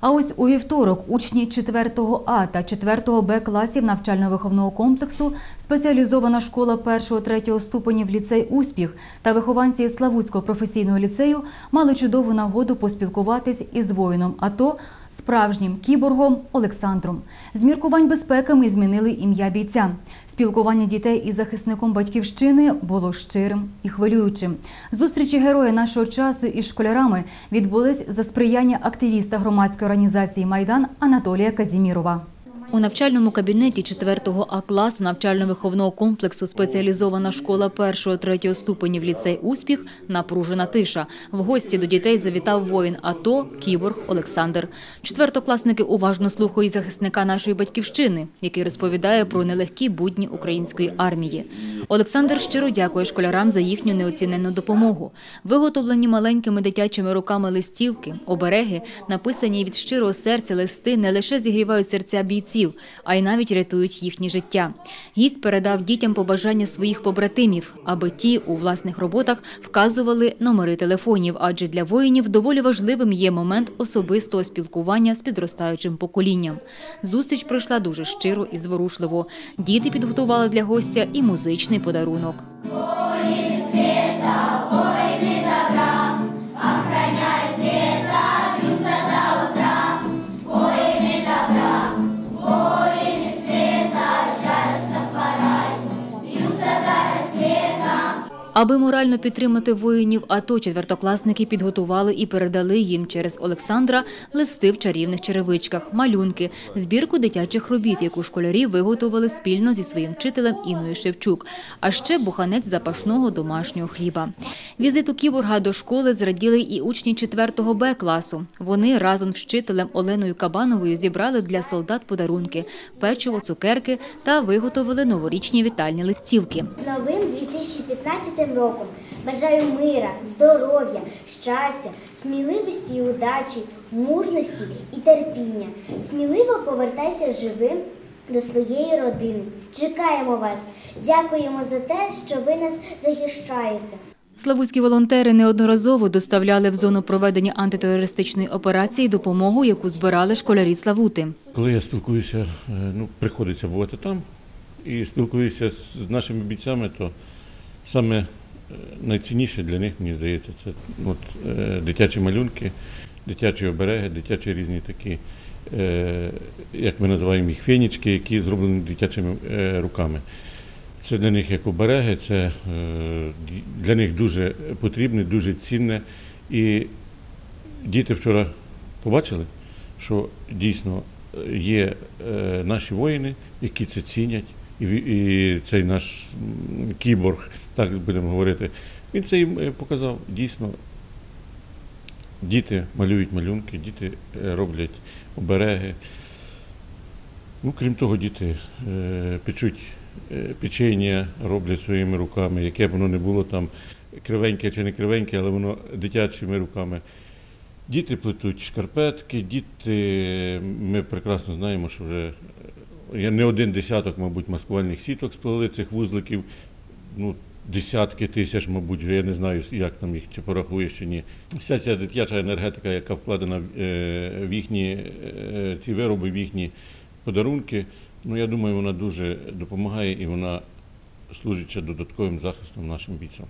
А ось у вівторок учні 4 А та 4 Б класів навчально-виховного комплексу спеціалізована школа 1-3 ступенів ліцей Успіх та вихованці Славутського професійного ліцею мали чудову нагоду поспілкуватись із воїном АТО справжнім кіборгом Олександром. З міркувань безпеки ми змінили ім'я бійця. Спілкування дітей із захисником батьківщини було щирим і хвилюючим. Зустрічі героя нашого часу із школярами відбулись за сприяння активіста громадської організації Майдан Анатолія Казімірова. У навчальному кабінеті 4 А класу навчально-виховного комплексу спеціалізована школа 1-3 ступенів ліцей Успіх напружена тиша. В гості до дітей завітав воїн АТО Кіборг Олександр. Четвертокласники уважно слухають захисника нашої батьківщини, який розповідає про нелегкі будні української армії. Олександр щиро дякує школярам за їхню неоціненну допомогу. Виготовлені маленькими дитячими руками листівки, обереги, написані від щирого серця листи не лише зігрівають серця бійців, а й навіть рятують їхні життя. Гість передав дітям побажання своїх побратимів, аби ті у власних роботах вказували номери телефонів, адже для воїнів доволі важливим є момент особистого спілкування з підростаючим поколінням. Зустріч пройшла дуже щиро і зворушливо. Діти підготували для гостя і музичний подарунок. Аби морально підтримати воїнів АТО, четвертокласники підготували і передали їм через Олександра листи в чарівних черевичках, малюнки, збірку дитячих робіт, яку школярі виготовили спільно зі своїм вчителем Інною Шевчук, а ще буханець запашного домашнього хліба. Візиту кіборга до школи зраділи і учні 4 Б класу. Вони разом з вчителем Оленою Кабановою зібрали для солдат подарунки, печиво, цукерки та виготовили новорічні вітальні листівки. Новим 2015 роком бажаю мира, здоров'я, щастя, сміливості і удачі, мужності і терпіння. Сміливо повертайся живим до своєї родини. Чекаємо вас. Дякуємо за те, що ви нас захищаєте. Славутські волонтери неодноразово доставляли в зону проведення антитерористичної операції допомогу, яку збирали школярі Славути. Коли я спілкуюся, е, ну, приходиться бувати там і спілкуюся з нашими бійцями, то саме найцінніше для них, мені здається, це от, е, дитячі малюнки, дитячі обереги, дитячі різні такі, е, як ми називаємо їх, фенічки, які зроблені дитячими е, руками. Це для них як обереги, це для них дуже потрібне, дуже цінне. І діти вчора побачили, що дійсно є наші воїни, які це цінять, і, і цей наш кіборг, так будемо говорити, він це їм е, показав. Дійсно, діти малюють малюнки, діти е, роблять обереги. Ну, крім того, діти е, печуть печення, роблять своїми руками, яке б воно не було там кривеньке чи не кривеньке, але воно дитячими руками. Діти плетуть шкарпетки, діти, ми прекрасно знаємо, що вже не один десяток, мабуть, маскувальних сіток сплели цих вузликів, ну, десятки тисяч, мабуть, я не знаю, як там їх чи порахуєш чи ні. Вся ця дитяча енергетика, яка вкладена в е, їхні е, ці вироби, в їхні подарунки, ну я думаю, вона дуже допомагає і вона служить ще додатковим захистом нашим бійцям.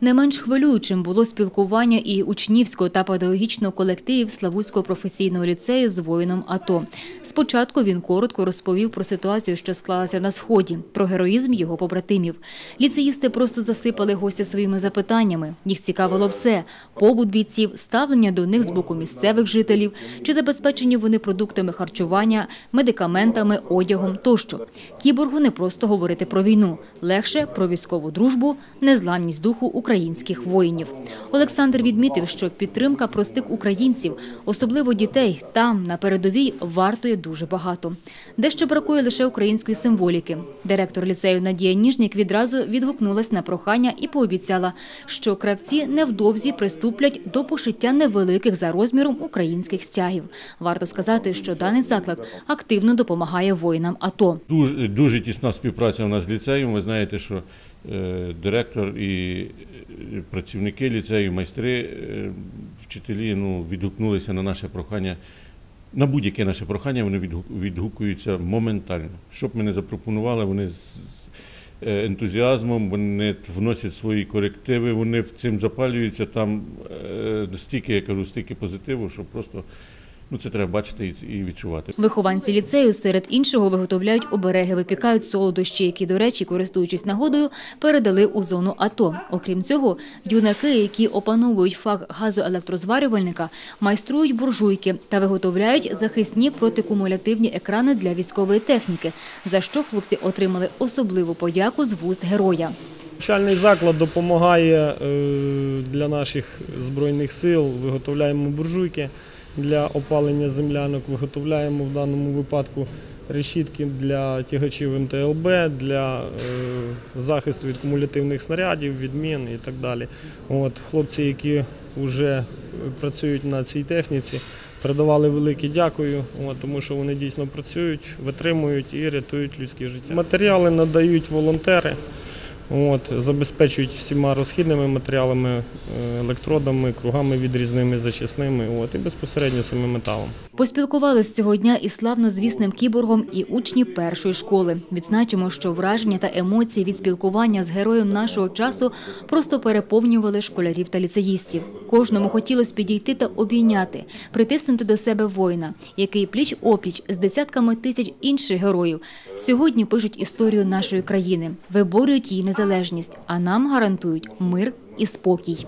Не менш хвилюючим було спілкування і учнівського та педагогічного колективів Славутського професійного ліцею з воїном АТО. Спочатку він коротко розповів про ситуацію, що склалася на сході, про героїзм його побратимів. Ліцеїсти просто засипали гостя своїми запитаннями. Їх цікавило все: побут бійців, ставлення до них з боку місцевих жителів, чи забезпечені вони продуктами харчування, медикаментами, одягом тощо. Кіборгу не просто говорити про війну, легше про військову дружбу, незламність духу українських воїнів. Олександр відмітив, що підтримка простих українців, особливо дітей, там на передовій вартує дуже багато. Дещо бракує лише української символіки. Директор ліцею Надія Ніжник відразу відгукнулась на прохання і пообіцяла, що кравці невдовзі приступлять до пошиття невеликих за розміром українських стягів. Варто сказати, що даний заклад активно допомагає воїнам АТО. Дуже, дуже тісна співпраця у нас з ліцеєм. Ви знаєте, що директор і е, працівники ліцею, майстри, е, вчителі ну, відгукнулися на наше прохання на будь-яке наше прохання вони відгукуються моментально. Що б ми не запропонували, вони з е, ентузіазмом, вони вносять свої корективи, вони в цим запалюються. Там е, стільки, я кажу, стільки позитиву, що просто ну, це треба бачити і- відчувати. Вихованці ліцею серед іншого виготовляють обереги, випікають солодощі, які, до речі, користуючись нагодою, передали у зону АТО. Окрім цього, юнаки, які опановують фах газоелектрозварювальника, майструють буржуйки та виготовляють захисні протикумулятивні екрани для військової техніки, за що хлопці отримали особливу подяку з вуст героя. Навчальний заклад допомагає е, для наших збройних сил. Виготовляємо буржуйки для опалення землянок, виготовляємо в даному випадку решітки для тягачів МТЛБ, для е, захисту від кумулятивних снарядів, від мін і так далі. От, хлопці, які вже працюють на цій техніці, передавали велике дякую, от, тому що вони дійсно працюють, витримують і рятують людське життя. Матеріали надають волонтери. От, забезпечують всіма розхідними матеріалами, е, електродами, кругами відрізними, зачисними от, і безпосередньо самим металом. Поспілкувалися цього дня із славнозвісним кіборгом і учні першої школи. Відзначимо, що враження та емоції від спілкування з героєм нашого часу просто переповнювали школярів та ліцеїстів. Кожному хотілося підійти та обійняти, притиснути до себе воїна, який пліч-опліч з десятками тисяч інших героїв сьогодні пишуть історію нашої країни, виборюють її незалежність, а нам гарантують мир і спокій.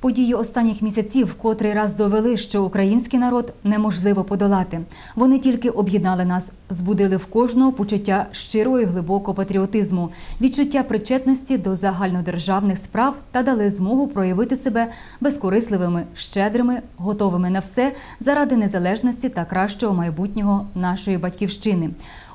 Події останніх місяців котрий раз довели, що український народ неможливо подолати. Вони тільки об'єднали нас, збудили в кожного почуття щирого і глибокого патріотизму, відчуття причетності до загальнодержавних справ та дали змогу проявити себе безкорисливими, щедрими, готовими на все заради незалежності та кращого майбутнього нашої батьківщини.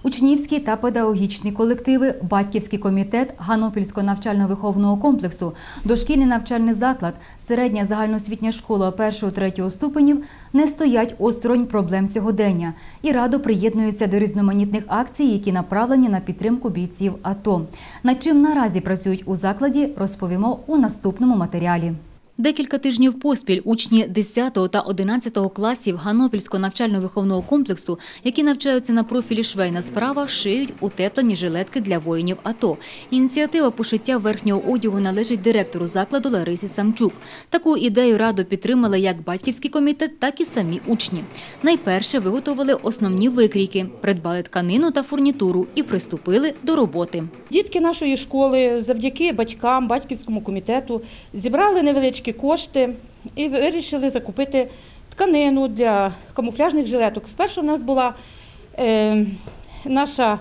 Учнівські та педагогічні колективи, батьківський комітет Ганопільського навчально-виховного комплексу, дошкільний навчальний заклад, середня загальноосвітня школа 1-3 ступенів не стоять осторонь проблем сьогодення і радо приєднуються до різноманітних акцій, які направлені на підтримку бійців АТО. Над чим наразі працюють у закладі, розповімо у наступному матеріалі. Декілька тижнів поспіль учні 10 та 11 класів Ганопільського навчально-виховного комплексу, які навчаються на профілі швейна справа, шиють утеплені жилетки для воїнів АТО. Ініціатива пошиття верхнього одягу належить директору закладу Ларисі Самчук. Таку ідею радо підтримали як батьківський комітет, так і самі учні. Найперше виготовили основні викрійки, придбали тканину та фурнітуру і приступили до роботи. Дітки нашої школи завдяки батькам, батьківському комітету зібрали невеличкі кошти і вирішили закупити тканину для камуфляжних жилеток. Спершу в нас була е, наша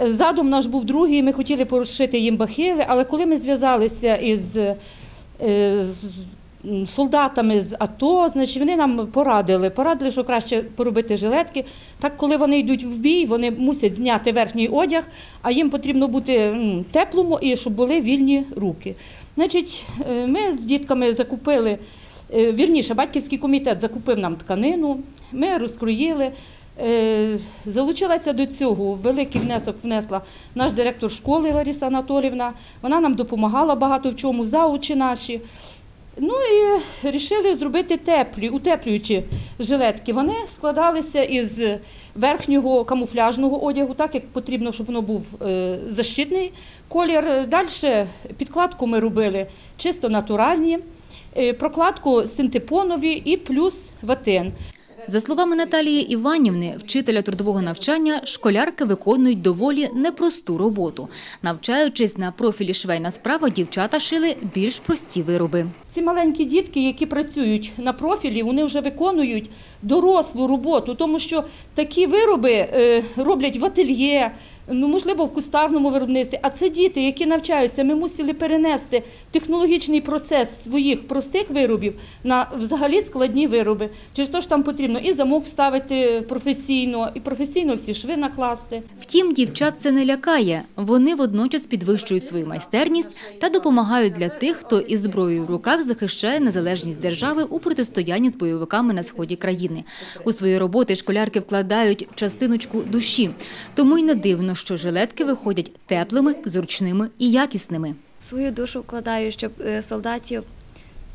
е, задум наш був другий. Ми хотіли порушити їм бахили, але коли ми зв'язалися із е, з м, солдатами з АТО, значить вони нам порадили. Порадили, що краще поробити жилетки. Так, коли вони йдуть в бій, вони мусять зняти верхній одяг, а їм потрібно бути теплому і щоб були вільні руки. Значить, е, ми з дітками закупили, е, вірніше, батьківський комітет закупив нам тканину, ми розкроїли. Е, Залучилася до цього, великий внесок внесла наш директор школи Лариса Анатолівна. Вона нам допомагала багато в чому, заучі наші. Ну і вирішили зробити теплі, утеплюючі жилетки. Вони складалися із верхнього камуфляжного одягу, так як потрібно, щоб воно був е, защитний колір. Далі підкладку ми робили чисто натуральні, е, прокладку синтепонові і плюс ватин. За словами Наталії Іванівни, вчителя трудового навчання, школярки виконують доволі непросту роботу. Навчаючись на профілі швейна справа, дівчата шили більш прості вироби. Ці маленькі дітки, які працюють на профілі, вони вже виконують дорослу роботу, тому що такі вироби е, роблять в ательє, ну можливо, в кустарному виробництві. А це діти, які навчаються. Ми мусили перенести технологічний процес своїх простих виробів на взагалі складні вироби. Через те ж там потрібно і замок вставити професійно, і професійно всі шви накласти. Втім, дівчат це не лякає. Вони водночас підвищують свою майстерність та допомагають для тих, хто із зброєю в руках захищає незалежність держави у протистоянні з бойовиками на сході країни. У свої роботи школярки вкладають частиночку душі. Тому й не дивно, що жилетки виходять теплими, зручними і якісними. Свою душу вкладаю, щоб е, солдатів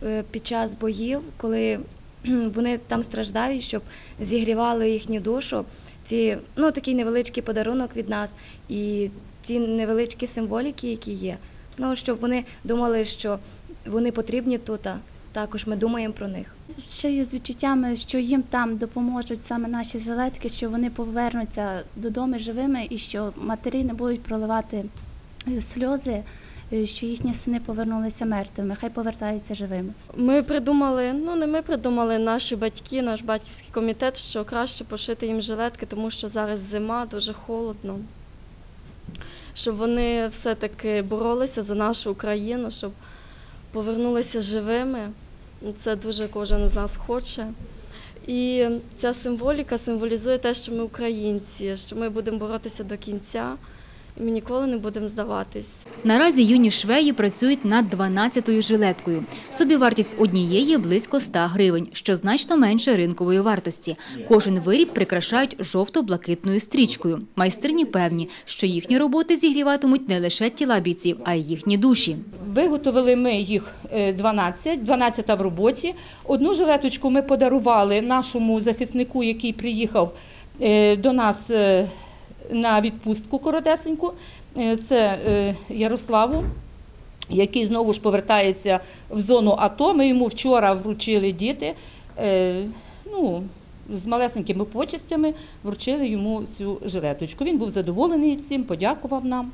е, під час боїв, коли вони там страждають, щоб зігрівали їхню душу. Ці ну такий невеличкий подарунок від нас і ці невеличкі символіки, які є. Ну щоб вони думали, що вони потрібні тут. Також ми думаємо про них. Ще є з відчуттями, що їм там допоможуть саме наші зелетки, що вони повернуться додому живими і що матері не будуть проливати е, сльози, е, що їхні сини повернулися мертвими, хай повертаються живими. Ми придумали, ну не ми придумали, наші батьки, наш батьківський комітет, що краще пошити їм жилетки, тому що зараз зима, дуже холодно. Щоб вони все-таки боролися за нашу Україну, щоб повернулися живими. Це дуже кожен з нас хоче. І ця символіка символізує те, що ми українці, що ми будемо боротися до кінця, ми ніколи не будемо здаватись. Наразі юні швеї працюють над 12-ю жилеткою. Собівартість однієї близько 100 гривень, що значно менше ринкової вартості. Кожен виріб прикрашають жовто-блакитною стрічкою. Майстрині певні, що їхні роботи зігріватимуть не лише тіла бійців, а й їхні душі. Виготовили ми їх е, 12, 12 в роботі. Одну жилеточку ми подарували нашому захиснику, який приїхав е, до нас е, на відпустку коротесеньку. Е, Це е, Ярославу, який знову ж повертається в зону АТО. Ми йому вчора вручили діти. е, Ну, з малесенькими почестями вручили йому цю жилеточку. Він був задоволений цим, подякував нам.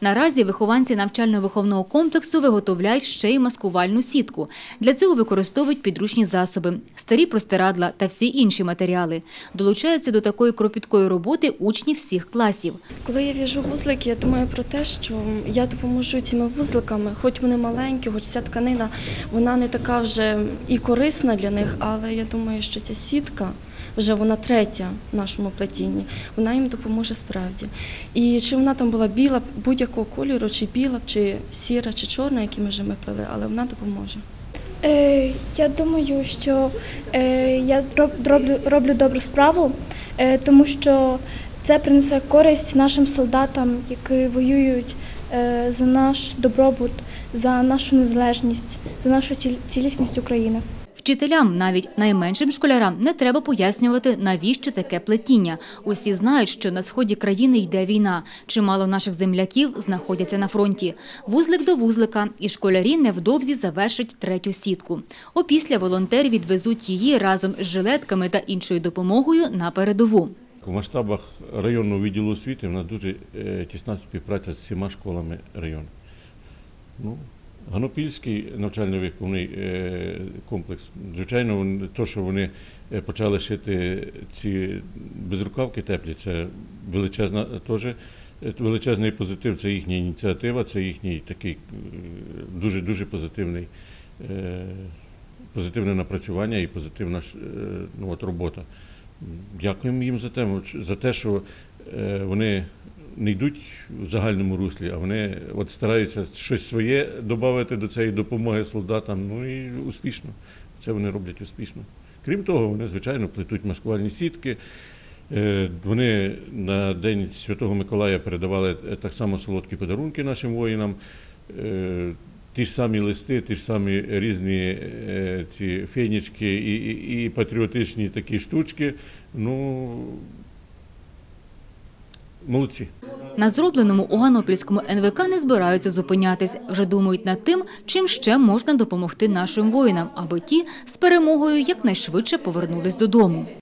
Наразі вихованці навчально-виховного комплексу виготовляють ще й маскувальну сітку. Для цього використовують підручні засоби, старі простирадла та всі інші матеріали. Долучаються до такої кропіткої роботи учні всіх класів. Коли я в'яжу вузлики, я думаю про те, що я допоможу цими вузликами, хоч вони маленькі, хоч ця тканина, вона не така вже і корисна для них, але я думаю, що ця сітка. Вже вона третя в нашому плетінні, вона їм допоможе справді. І чи вона там була біла, будь-якого кольору, чи біла, чи сіра, чи чорна, які ми вже ми плели, але вона допоможе. Е, я думаю, що е, я роб- роблю, роблю добру справу, е, тому що це принесе користь нашим солдатам, які воюють е, за наш добробут, за нашу незалежність, за нашу цілісність України. Вчителям, навіть найменшим школярам, не треба пояснювати, навіщо таке плетіння. Усі знають, що на сході країни йде війна. Чимало наших земляків знаходяться на фронті. Вузлик до вузлика, і школярі невдовзі завершать третю сітку. Опісля волонтери відвезуть її разом з жилетками та іншою допомогою на передову. У масштабах районного відділу освіти в нас дуже е, тісна співпраця з всіма школами району. Ну, Ганопільський навчально-виховний е, комплекс. Звичайно, то, що вони е, почали шити ці безрукавки теплі, це величезна теж. е, Величезний позитив це їхня ініціатива, це їхній такий дуже дуже позитивний, позитивне напрацювання і позитивна ну, от, робота. Дякуємо їм за те, за те, що вони не йдуть в загальному руслі, а вони от стараються щось своє додати до цієї допомоги солдатам. Ну і успішно. Це вони роблять успішно. Крім того, вони, звичайно, плетуть маскувальні сітки. Е, Вони на День Святого Миколая передавали е, так само солодкі подарунки нашим воїнам. Е, Ті ж самі листи, ті ж самі різні ці фенічки і, і, і патріотичні такі штучки. Ну, молодці. На зробленому у Ганопільському НВК не збираються зупинятись. Вже думають над тим, чим ще можна допомогти нашим воїнам, аби ті з перемогою якнайшвидше повернулись додому.